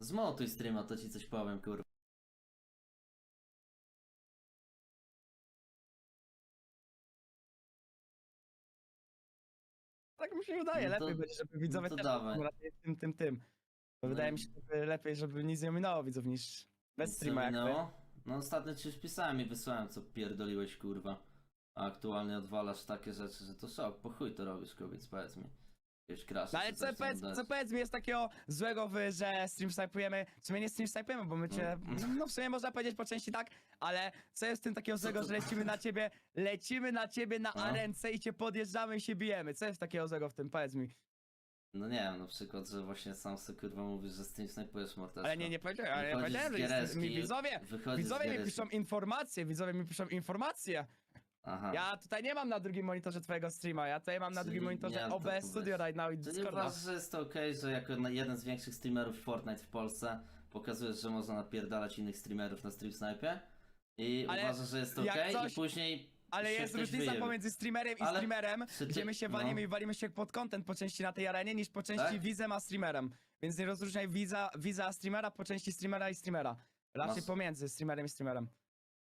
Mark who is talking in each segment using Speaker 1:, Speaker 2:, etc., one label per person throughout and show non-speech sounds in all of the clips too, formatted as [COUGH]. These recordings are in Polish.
Speaker 1: Zmontuj streama, to ci coś powiem, kurwa.
Speaker 2: Tak mi się wydaje,
Speaker 1: No to-
Speaker 2: lepiej będzie, żeby widzowie
Speaker 1: to
Speaker 2: też
Speaker 1: dawaj.
Speaker 2: tym, tym, tym. Bo
Speaker 1: No
Speaker 2: wydaje
Speaker 1: i-
Speaker 2: mi się, że lepiej, żeby nic nie ominęło widzów niż bez streama jak ty.
Speaker 1: minęło? No ostatnio ci już pisałem i wysłałem, co pierdoliłeś, kurwa. A aktualnie odwalasz takie rzeczy, że to szok. Po chuj to robisz, kobiec, powiedz mi. Jakieś krasze
Speaker 2: No ale
Speaker 1: czy
Speaker 2: co
Speaker 1: coś tam
Speaker 2: powiedz,
Speaker 1: dać.
Speaker 2: co powiedz mi jest takiego złego, wy, że stream snipujemy? W sumie nie stream snipujemy, bo my cię,
Speaker 1: No.
Speaker 2: no w sumie można powiedzieć po części tak, ale co jest w tym takiego złego,
Speaker 1: to-
Speaker 2: że lecimy na ciebie, lecimy na ciebie na
Speaker 1: No.
Speaker 2: arence i cię podjeżdżamy i się bijemy? Co jest takiego złego w tym? Powiedz mi.
Speaker 1: No nie wiem, na przykład, że właśnie sam sobie kurwa mówisz, że stream snajpujesz morderstwo.
Speaker 2: Ale nie, nie powiedziałem, ale ja
Speaker 1: Wychodzisz
Speaker 2: powiedziałem, że jest, mi
Speaker 1: giereczki,
Speaker 2: widzowie,
Speaker 1: wychodzisz z
Speaker 2: widzowie mi piszą informacje, widzowie mi piszą informacje.
Speaker 1: Aha.
Speaker 2: Ja tutaj nie mam na drugim monitorze twojego streama, ja tutaj mam na
Speaker 1: Czyli
Speaker 2: drugim monitorze
Speaker 1: nie, to
Speaker 2: OBS
Speaker 1: to
Speaker 2: Studio
Speaker 1: weź.
Speaker 2: right now i
Speaker 1: Czy nie
Speaker 2: Discorda.
Speaker 1: uważasz, że jest to okej, że jako na- jeden z większych streamerów Fortnite w Polsce pokazujesz, że można napierdalać innych streamerów na stream snipe? I
Speaker 2: Ale
Speaker 1: uważasz, że jest to
Speaker 2: jak
Speaker 1: okej
Speaker 2: coś-
Speaker 1: i później
Speaker 2: Ale
Speaker 1: się
Speaker 2: jest
Speaker 1: ktoś
Speaker 2: różnica
Speaker 1: wyjebie.
Speaker 2: pomiędzy streamerem i
Speaker 1: Ale
Speaker 2: streamerem,
Speaker 1: ty-
Speaker 2: gdzie my się
Speaker 1: no.
Speaker 2: walimy i walimy się pod content po części na tej arenie, niż po części
Speaker 1: Tak?
Speaker 2: widzem a streamerem. Więc nie rozróżniaj widza, widza a streamera po części streamera i streamera. Raczej
Speaker 1: Masz-
Speaker 2: pomiędzy streamerem i streamerem.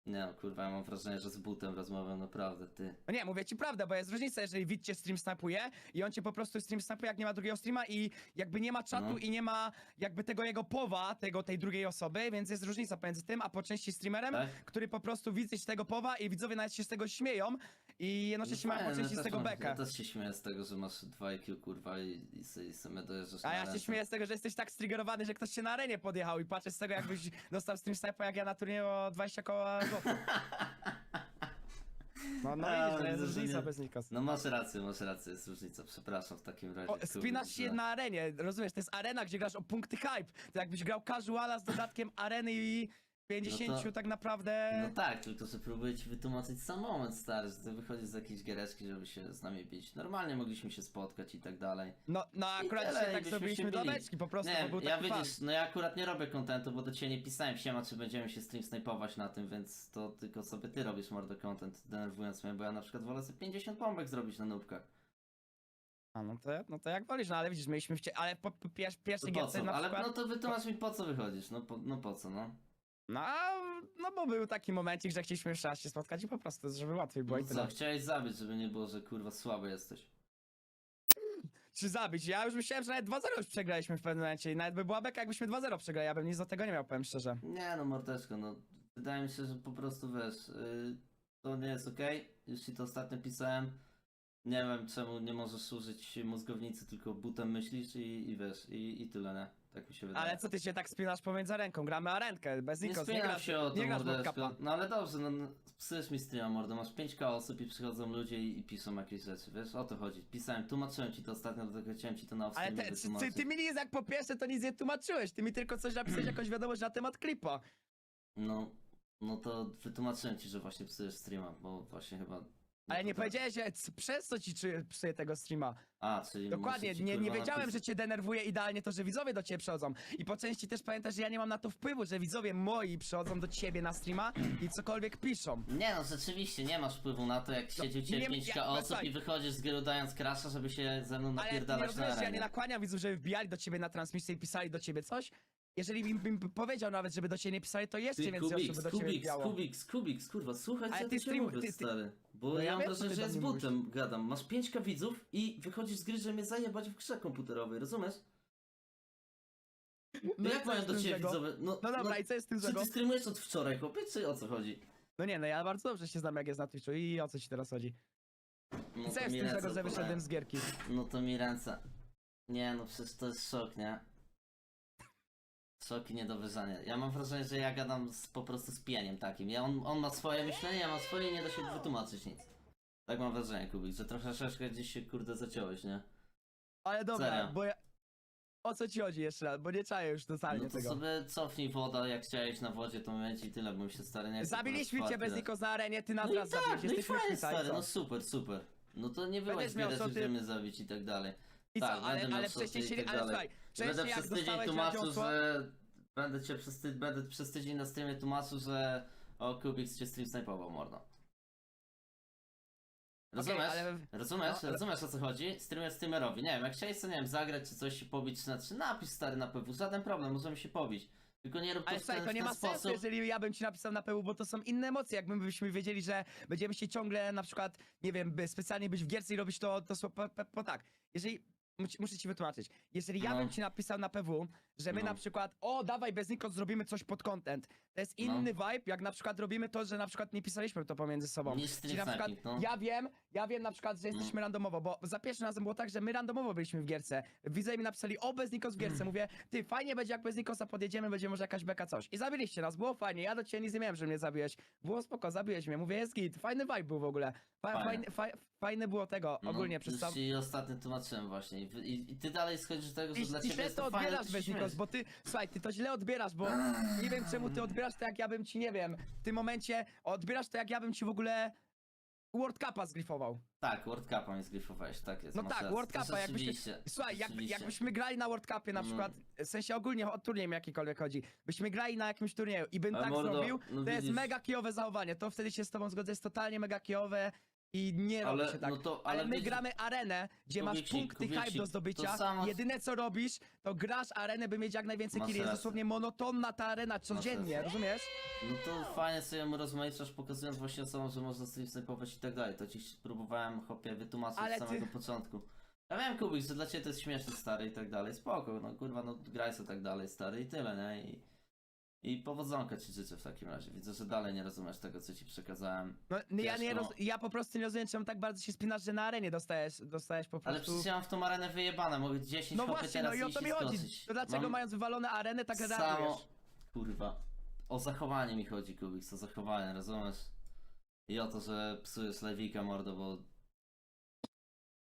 Speaker 1: Nie no, kurwa, ja mam wrażenie, że z butem rozmawiam naprawdę, ty.
Speaker 2: No nie, mówię ci prawdę, bo jest różnica, jeżeli widz cię stream snapuje i on cię po prostu stream snapuje, jak nie ma drugiego streama i jakby nie ma czatu
Speaker 1: No.
Speaker 2: i nie ma jakby tego jego powa, tego tej drugiej osoby, więc jest różnica pomiędzy tym, a po części streamerem,
Speaker 1: Tak?
Speaker 2: który po prostu widzi tego powa i widzowie nawet się z tego śmieją i jednocześnie po
Speaker 1: fajne,
Speaker 2: części z tego
Speaker 1: mam-
Speaker 2: bekę.
Speaker 1: Ja też się śmieję z tego, że masz 2 IQ, kurwa, i, i, i sobie dojeżdżasz
Speaker 2: A
Speaker 1: na
Speaker 2: ja się
Speaker 1: ręce.
Speaker 2: śmieję z tego, że jesteś tak striggerowany, że ktoś się na arenie podjechał i patrzę z tego, jakbyś [LAUGHS] dostał stream sniper, jak ja na turnieju o 20 koła złotych. [LAUGHS] No, no
Speaker 1: A,
Speaker 2: widzisz, to jest różnica
Speaker 1: nie-
Speaker 2: bez Nikos.
Speaker 1: No masz rację, masz rację, jest różnica, przepraszam w takim razie.
Speaker 2: O, spinasz się na arenie, rozumiesz, to jest arena, gdzie grasz o punkty hype. To jakbyś grał casuala z dodatkiem areny i 50
Speaker 1: No to-
Speaker 2: tak naprawdę...
Speaker 1: No tak, tylko że próbuję ci wytłumaczyć sam moment, stary, że ty wychodzisz z jakiejś giereczki, żeby się z nami bić. Normalnie mogliśmy się spotkać i tak dalej.
Speaker 2: No, no akurat
Speaker 1: tyle,
Speaker 2: dzisiaj
Speaker 1: i
Speaker 2: tak zrobiliśmy
Speaker 1: się
Speaker 2: do beczki, po prostu,
Speaker 1: Nie,
Speaker 2: bo był
Speaker 1: ja
Speaker 2: taki fan.
Speaker 1: widzisz, no ja akurat nie robię kontentu, bo do ciebie nie pisałem siema, czy będziemy się stream snajpować na tym, więc to tylko sobie ty robisz mordo content, denerwując mnie, bo ja na przykład wolę sobie 50 bombek zrobić na nubkach.
Speaker 2: A no to, no to jak wolisz, no ale widzisz, mieliśmy w cie... ale po, po pier pierwszej
Speaker 1: No
Speaker 2: gierce
Speaker 1: co?
Speaker 2: na
Speaker 1: Ale
Speaker 2: przykład...
Speaker 1: no to wytłumacz mi po co wychodzisz, no po, no po co, no.
Speaker 2: No, no bo był taki momencik, że chcieliśmy jeszcze raz się spotkać i po prostu, żeby łatwiej było
Speaker 1: no
Speaker 2: i
Speaker 1: co,
Speaker 2: tyle.
Speaker 1: chciałeś zabić, żeby nie było, że kurwa słaby jesteś.
Speaker 2: Czy zabić? Ja już myślałem, że nawet 2-0 już przegraliśmy w pewnym momencie i nawet by była beka, jakbyśmy 2-0 przegrali, ja bym nic do tego nie miał, powiem szczerze.
Speaker 1: Nie no, mordeczko, no. Wydaje mi się, że po prostu wiesz, yy, to nie jest okej. Już ci to ostatnio pisałem. Nie wiem czemu nie możesz użyć mózgownicy, tylko butem myślisz i, i wiesz, i, i tyle, nie? Tak mi się wydaje.
Speaker 2: Ale co ty się tak spinasz pomiędzy ręką? Gramy arenkę, bez
Speaker 1: nie
Speaker 2: Nikos, nie,
Speaker 1: spinam
Speaker 2: grasz,
Speaker 1: się o to
Speaker 2: nie grasz
Speaker 1: No ale dobrze, no, no psujesz mi streama mordo, masz 5k osób i przychodzą ludzie i, i piszą jakieś rzeczy, wiesz, o to chodzi. Pisałem, tłumaczyłem ci to ostatnio, dlatego chciałem ci to na
Speaker 2: Ale te, ty, ty, ty mi nic jak po pierwsze to nic nie tłumaczyłeś, ty mi tylko coś napisałeś, [CLEARS THROAT] jakąś wiadomość na temat klipa.
Speaker 1: No, no to wytłumaczyłem ci, że właśnie psujesz streama, bo właśnie chyba...
Speaker 2: Ale nie powiedziałeś, że c- przez co ci czy- psuję tego streama.
Speaker 1: A, czyli
Speaker 2: Dokładnie,
Speaker 1: muszę ci,
Speaker 2: nie, nie
Speaker 1: kurwa,
Speaker 2: wiedziałem, że
Speaker 1: napisać.
Speaker 2: cię denerwuje idealnie to, że widzowie do ciebie przychodzą. I po części też pamiętasz, że ja nie mam na to wpływu, że widzowie moi przychodzą do ciebie na streama i cokolwiek piszą.
Speaker 1: Nie no, rzeczywiście, nie masz wpływu na to, jak siedzi u ciebie
Speaker 2: No, nie-
Speaker 1: 5k
Speaker 2: ja-
Speaker 1: osób i wychodzisz z gry dając krasza, żeby się ze mną
Speaker 2: Ale ty nie
Speaker 1: napierdalać na
Speaker 2: rozumiesz, że ja nie
Speaker 1: arenie.
Speaker 2: nakłaniam widzów, żeby wbijali do ciebie na transmisję i pisali do ciebie coś. Jeżeli bym, bym powiedział nawet, żeby do ciebie nie pisali, to jeszcze
Speaker 1: Ty,
Speaker 2: więcej osób by do ciebie
Speaker 1: Kubiks,
Speaker 2: wbijało.
Speaker 1: Kubiks, Kubiks, kurwa, słuchaj, co
Speaker 2: Ale ty
Speaker 1: ciebie
Speaker 2: stream-
Speaker 1: mówię,
Speaker 2: ty- ty-
Speaker 1: stary. Bo
Speaker 2: No
Speaker 1: ja
Speaker 2: ja
Speaker 1: mam
Speaker 2: wiem, co
Speaker 1: wrażenie,
Speaker 2: ty
Speaker 1: że
Speaker 2: do
Speaker 1: z
Speaker 2: mnie
Speaker 1: butem gadam. Masz 5k widzów i wychodzisz z gry, że mnie zajebać w grze komputerowej, rozumiesz?
Speaker 2: No i
Speaker 1: jak
Speaker 2: co
Speaker 1: mają
Speaker 2: jest
Speaker 1: do
Speaker 2: tym
Speaker 1: ciebie
Speaker 2: złego?
Speaker 1: widzowie? No,
Speaker 2: No dobra,
Speaker 1: no,
Speaker 2: i co jest z tym
Speaker 1: czy
Speaker 2: złego?
Speaker 1: ty streamujesz od wczoraj, chłopie, czy o co chodzi?
Speaker 2: No nie, no ja bardzo dobrze się znam, jak jest na Twitchu i o co ci teraz chodzi.
Speaker 1: No
Speaker 2: I
Speaker 1: to
Speaker 2: co jest z
Speaker 1: mi
Speaker 2: tym
Speaker 1: ręce
Speaker 2: złego, że wyszedłem z gierki?
Speaker 1: No to mi ręce. Nie no, przecież to jest szok, nie? Szok i nie do wyżania. Ja mam wrażenie, że ja gadam z, po prostu z pieniem takim. Ja, on, on ma swoje myślenie, ja mam swoje i nie da się wytłumaczyć nic. Tak mam wrażenie, Kubik, że trochę troszeczkę gdzieś się kurde zaciąłeś, nie?
Speaker 2: Ale dobra,
Speaker 1: Serio?
Speaker 2: bo ja... O co ci chodzi jeszcze raz, bo nie czaję już totalnie
Speaker 1: No to
Speaker 2: tego.
Speaker 1: sobie cofnij woda, jak chciałeś na wodzie, to momencie i tyle, bym się stary nie
Speaker 2: Zabiliśmy cię bez Nikos na arenie, ty nas
Speaker 1: No i
Speaker 2: raz
Speaker 1: tak,
Speaker 2: zabiłeś,
Speaker 1: no i
Speaker 2: jesteśmy
Speaker 1: fajnie
Speaker 2: tutaj,
Speaker 1: stary,
Speaker 2: co?
Speaker 1: no super, super. No to nie
Speaker 2: Będziesz miał
Speaker 1: zbierać,
Speaker 2: szoty-
Speaker 1: żeby mnie zabić i tak dalej.
Speaker 2: I
Speaker 1: tak,
Speaker 2: co, ale,
Speaker 1: będę miał
Speaker 2: ale wcześniej
Speaker 1: i
Speaker 2: się...
Speaker 1: tak
Speaker 2: Ale
Speaker 1: dalej.
Speaker 2: słuchaj,
Speaker 1: Będę
Speaker 2: wcześniej jak
Speaker 1: przez tydzień
Speaker 2: dostałeś
Speaker 1: tłumaczył,
Speaker 2: radziosło...
Speaker 1: że... Będę cię przez, ty... Będę przez tydzień na streamie tłumaczył, że... O, Kubik cię stream snajpował, mordo. Rozumiesz?
Speaker 2: ale-
Speaker 1: Rozumiesz?
Speaker 2: no, ale-
Speaker 1: Rozumiesz o co chodzi? Streamer streamerowi. Nie wiem, jak chciałeś sobie, nie wiem, zagrać czy coś się pobić, czy na trzy, napisz stary na PW, żaden problem, możemy się pobić. Tylko nie rób to
Speaker 2: Ale
Speaker 1: w
Speaker 2: słuchaj,
Speaker 1: ten,
Speaker 2: to
Speaker 1: w
Speaker 2: nie
Speaker 1: ten
Speaker 2: ma sensu,
Speaker 1: sposób.
Speaker 2: jeżeli ja bym ci napisał na PU, bo to są inne emocje. Jakbyśmy wiedzieli, że będziemy się ciągle na przykład, nie wiem, by specjalnie być w gierce i robić to, to sło- po, po, po tak. Jeżeli, musi- muszę ci wytłumaczyć, jeżeli ja
Speaker 1: No.
Speaker 2: bym ci napisał na PW, że my
Speaker 1: No.
Speaker 2: na przykład, o dawaj bez Nikos zrobimy coś pod content, to jest
Speaker 1: No.
Speaker 2: inny vibe, jak na przykład robimy to, że na przykład nie pisaliśmy to pomiędzy sobą.
Speaker 1: Niż
Speaker 2: Czyli na przykład
Speaker 1: no.
Speaker 2: ja wiem, ja wiem na przykład, że jesteśmy randomowo, bo za pierwszym razem było tak, że my randomowo byliśmy w gierce. Widzowie mi napisali, o bez Nikos w gierce. Mówię, ty fajnie będzie jak bez Nikosa podjedziemy, będzie może jakaś beka coś. I zabiliście nas, było fajnie. Ja do ciebie nic nie miałem, że mnie zabiłeś. Było spoko, zabiłeś mnie. Mówię, jest git, fajny vibe był w ogóle. Fa
Speaker 1: Fajne.
Speaker 2: fajny, faj fajne było tego,
Speaker 1: No,
Speaker 2: ogólnie przez
Speaker 1: już
Speaker 2: sam...
Speaker 1: ci ostatnio tłumaczyłem właśnie. I, i, I ty dalej schodzisz do tego, że
Speaker 2: I,
Speaker 1: dla
Speaker 2: I
Speaker 1: ciebie
Speaker 2: źle
Speaker 1: jest
Speaker 2: to
Speaker 1: to
Speaker 2: odbierasz
Speaker 1: ty
Speaker 2: bez
Speaker 1: się
Speaker 2: Nikos,
Speaker 1: śmiejesz.
Speaker 2: bo ty, słuchaj, ty to źle odbierasz, bo nie wiem czemu ty odbierasz to jak ja bym ci, nie wiem, w tym momencie odbierasz to jak ja bym ci w ogóle World Cupa zgrifował.
Speaker 1: Tak, World Cupa mi zgryfowałeś, tak jest.
Speaker 2: No
Speaker 1: masz
Speaker 2: tak,
Speaker 1: rację.
Speaker 2: World
Speaker 1: To
Speaker 2: Cupa, jakbyśmy-
Speaker 1: rzeczywiście,
Speaker 2: Słuchaj, jak,
Speaker 1: rzeczywiście.
Speaker 2: jakbyśmy grali na World Cupie na
Speaker 1: No.
Speaker 2: przykład, w sensie ogólnie o turniej jakikolwiek chodzi, byśmy grali na jakimś turnieju i bym
Speaker 1: Ale
Speaker 2: tak
Speaker 1: mordo,
Speaker 2: zrobił,
Speaker 1: no
Speaker 2: to jest
Speaker 1: widzisz.
Speaker 2: mega kijowe zachowanie, to wtedy się z tobą zgodzę, jest totalnie mega kijowe i nie robi
Speaker 1: Ale,
Speaker 2: się tak.
Speaker 1: no to,
Speaker 2: Ale,
Speaker 1: ale
Speaker 2: my gramy arenę, gdzie masz
Speaker 1: Kubiksik,
Speaker 2: punkty hype
Speaker 1: Kubiksik,
Speaker 2: do
Speaker 1: to
Speaker 2: zdobycia.
Speaker 1: samo-
Speaker 2: Jedyne co robisz, to grasz arenę, by mieć jak najwięcej
Speaker 1: Masz
Speaker 2: killi. Jest
Speaker 1: rację.
Speaker 2: dosłownie monotonna ta arena codziennie,
Speaker 1: rację.
Speaker 2: rozumiesz?
Speaker 1: No to fajnie sobie mu rozmaiczasz, pokazując właśnie osobom, że można stream snipować i tak dalej. To ci próbowałem chłopie wytłumaczyć
Speaker 2: Ale
Speaker 1: od
Speaker 2: ty-
Speaker 1: samego początku. Ja wiem Kubik, że dla ciebie to jest śmieszne stary i tak dalej. Spoko, no kurwa, no graj sobie tak dalej stary i tyle, nie? I, i powodzonka ci życzę w takim razie. Widzę, że dalej nie rozumiesz tego, co ci przekazałem.
Speaker 2: No, no ja,
Speaker 1: Wiesz,
Speaker 2: nie
Speaker 1: no.
Speaker 2: roz... ja po prostu nie rozumiem, czemu tak bardzo się spinasz, że na arenie dostajesz, dostajesz po
Speaker 1: Ale
Speaker 2: prostu...
Speaker 1: przecież ja mam w tą arenę wyjebane, mogę 10
Speaker 2: No
Speaker 1: chłopie
Speaker 2: właśnie,
Speaker 1: teraz
Speaker 2: no i o
Speaker 1: iść
Speaker 2: to mi chodzi.
Speaker 1: skoczyć.
Speaker 2: To dlaczego
Speaker 1: Mam
Speaker 2: mając wywalone arenę tak
Speaker 1: samo...
Speaker 2: reagujesz?
Speaker 1: Kurwa. O zachowanie mi chodzi, Kubik, o zachowanie, rozumiesz? I o to, że psujesz lewika, mordo, bo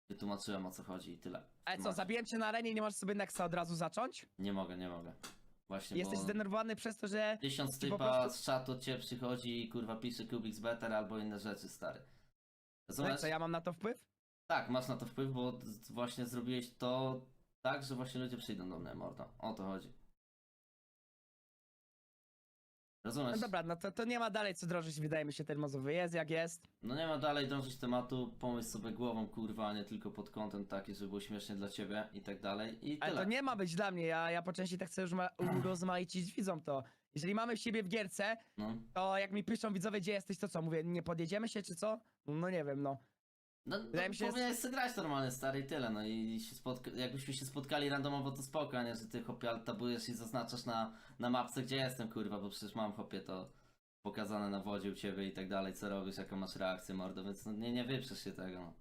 Speaker 1: wytłumaczyłem o co chodzi i tyle.
Speaker 2: Ale co,
Speaker 1: Masz.
Speaker 2: zabiłem cię na arenie i nie możesz sobie Nexa od razu zacząć?
Speaker 1: Nie mogę, nie mogę. Właśnie,
Speaker 2: Jesteś
Speaker 1: bo
Speaker 2: zdenerwowany przez to, że...
Speaker 1: tysiąc
Speaker 2: po
Speaker 1: typa
Speaker 2: prostu-
Speaker 1: z czatu ciebie przychodzi i kurwa pisze Kubik's better albo inne rzeczy, stary.
Speaker 2: No
Speaker 1: Rozumiesz?
Speaker 2: co, ja mam na to wpływ?
Speaker 1: Tak, masz na to wpływ, bo z- właśnie zrobiłeś to tak, że właśnie ludzie przyjdą do mnie, mordo. O to chodzi. Rozumiesz?
Speaker 2: No dobra, no to, to nie ma dalej co drożyć, wydaje mi się, ten mozowy jest jak jest.
Speaker 1: No nie ma dalej dążyć tematu, pomyśl sobie głową, kurwa, a nie tylko pod kątem taki, żeby było śmiesznie dla ciebie i tak dalej i
Speaker 2: Ale
Speaker 1: tyle.
Speaker 2: to nie ma być dla mnie, ja, ja po części tak chcę już ma- urozmaicić widzom to. Jeżeli mamy siebie w gierce,
Speaker 1: No.
Speaker 2: to jak mi piszą widzowie, gdzie jesteś, to co? Mówię, nie podjedziemy się, czy co? No nie wiem, no.
Speaker 1: No, no
Speaker 2: Wydaje mi się,
Speaker 1: powinieneś sobie grać normalnie, stary, i tyle, no i się spotka- jakbyśmy się spotkali randomowo, to spoko, a nie, że ty hopie tabujesz i zaznaczasz na, na mapce, gdzie jestem, kurwa, bo przecież mam hopie to pokazane na wodzie u ciebie i tak dalej, co robisz, jaką masz reakcję, mordo, więc no nie, nie wyprzesz się tego, no.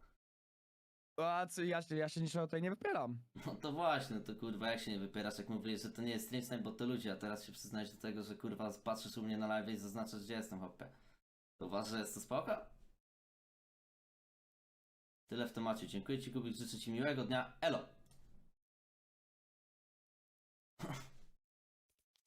Speaker 2: A co, ja, się- ja się niczego tutaj nie wypieram.
Speaker 1: No to właśnie, to kurwa, jak się nie wypierasz, jak mówisz, że to nie jest stream snipe, bo to ludzie, a teraz się przyznać do tego, że kurwa patrzysz u mnie na live i zaznaczasz, gdzie jestem, hopie. To uważasz, że jest to spoko? Tyle w temacie. Dziękuję Ci, Kubik, życzę Ci miłego dnia. Elo!